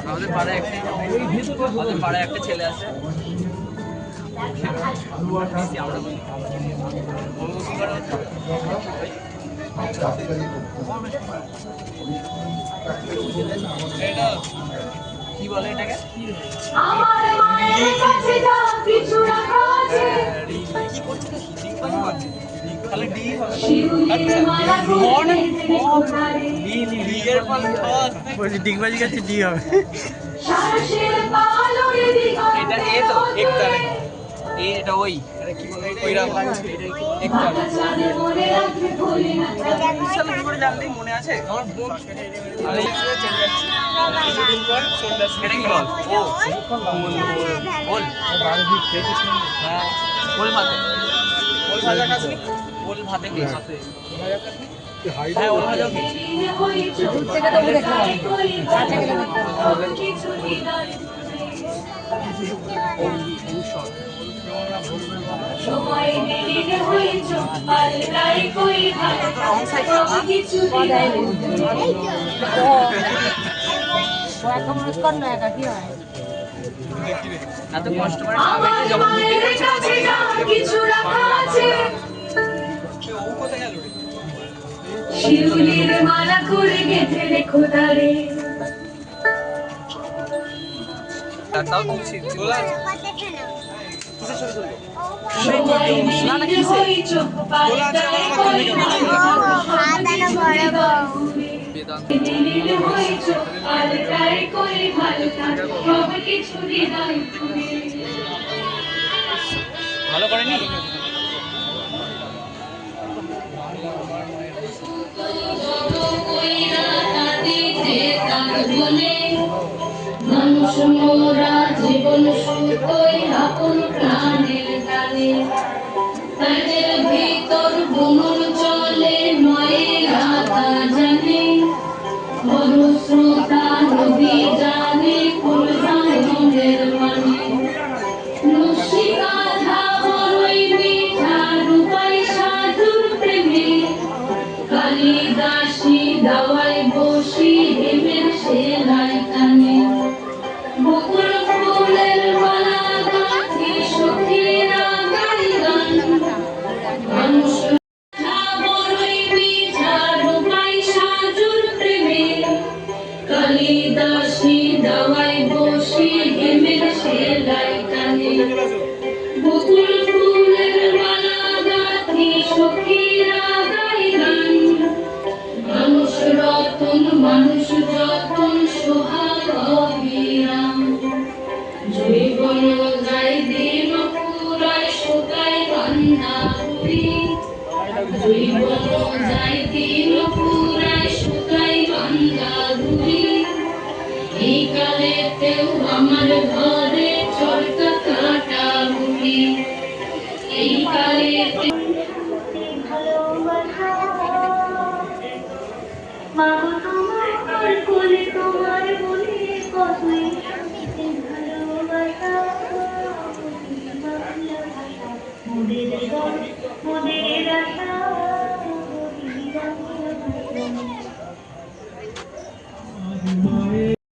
আমাদের পাড়ায় একটা আমাদের পাড়ায় একটা ছেলে আছে। আমরা এটা কি বলে এটাকে কি করছে তাহলে ডি হবে বলছি ডিগবাজি কাছে ডি হবে। এটা এ তো একতারে এ এটা ওই। এটা কি বলে? ওই রাম একতারে জানে মনে কি করে জানলি? মনে আছে? আমার বোন। আরে কিছুদিন পর এটা কি বল? ও বল হ্যাঁ। বল ভাতে। বল ভাজা খাসনি? বল ভাতে খেয়েছি। হ্যাঁ কাছে। এত কষ্ট করে যখন কিছু রাখা আছে। শিউলির মালা করে গেঁথে রেখো তারে। তাও তুলছি মোরা জীবন সুতোই আপন প্রাণের গানে কালিদাসী দাওয়াই বসি হেমের সেলাই কানে। মানুষ রতন, মানুষ যতন, সোহাগ অবিরাম। জীবন যায় দিন পুরায় শুকায় কান্না জীবন যায় দিন পুরায় কালেতেও আমার ঘরে চরকা কাটা তোমার বলে কতই মোদের মোদের আশা।